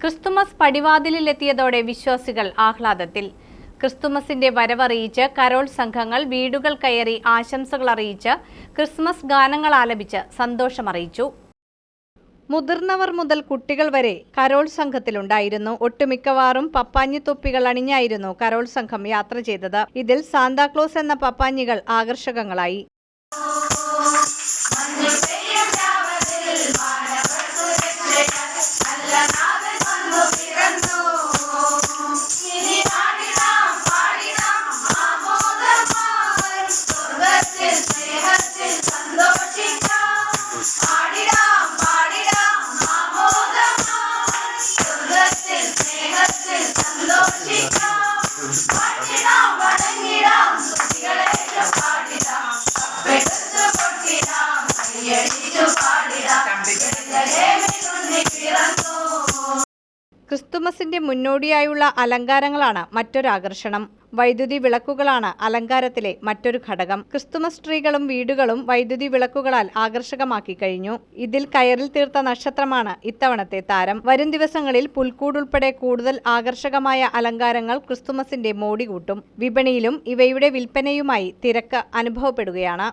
Christmas പടിവാതിലിലെത്തിയതോടെ വിശ്വാസികൾ ആഹ്ലാദത്തിൽ. ക്രിസ്തുമസിന്റെ വരവറിയിച്ച് Carol സംഘങ്ങൾ വീടുകൾ കയറി ആശംസകൾ അറിയിച്ച് ക്രിസ്മസ് ഗാനങ്ങൾ ആലപിച്ച് സന്തോഷമറിയിച്ചു. മുതിർന്നവർ മുതൽ കുട്ടികൾ വരെ കരോൾ സംഘത്തിലുണ്ടായിരുന്നു. ഒട്ടുമിക്കവാറും പപ്പാഞ്ഞി തൊപ്പികൾ അണിഞ്ഞായിരുന്നു കരോൾ സംഘം യാത്ര ചെയ്തത്. ഇതിൽ സാന്താക്ലോസ് എന്ന പപ്പാഞ്ഞികൾ ആകർഷകങ്ങളായി. ക്രിസ്തുമസിന്റെ മുന്നോടിയായുള്ള അലങ്കാരങ്ങളാണ് മറ്റൊരാകർഷണം. വൈദ്യുതി വിളക്കുകളാണ് അലങ്കാരത്തിലെ മറ്റൊരു ഘടകം. ക്രിസ്തുമസ് ട്രീകളും വീടുകളും വൈദ്യുതി വിളക്കുകളാൽ ആകർഷകമാക്കി കഴിഞ്ഞു. ഇതിൽ കയറിൽ തീർത്ത നക്ഷത്രമാണ് ഇത്തവണത്തെ താരം. വരും ദിവസങ്ങളിൽ പുൽക്കൂടുൾപ്പെടെ കൂടുതൽ ആകർഷകമായ അലങ്കാരങ്ങൾ ക്രിസ്തുമസിന്റെ മോടി കൂട്ടും. വിപണിയിലും ഇവയുടെ വിൽപ്പനയുമായി തിരക്ക് അനുഭവപ്പെടുകയാണ്.